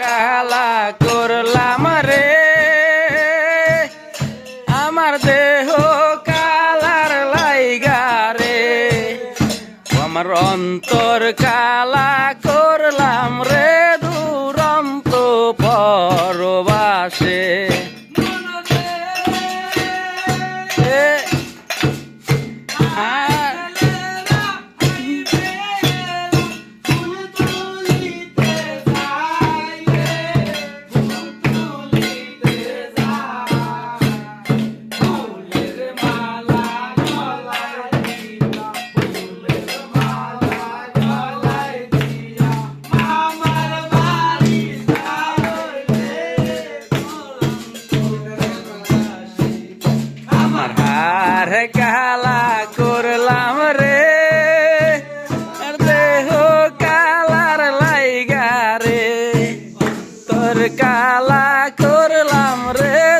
কালা করলাম রে। আমার দেহ কালার লাইগা রে। আমার অন্তর কালা করলাম রে, দুরন্ত পরবাসে। হার কালা করলাম রে। আর দেহ কালার লাইগা রে। তোর কালা করলাম রে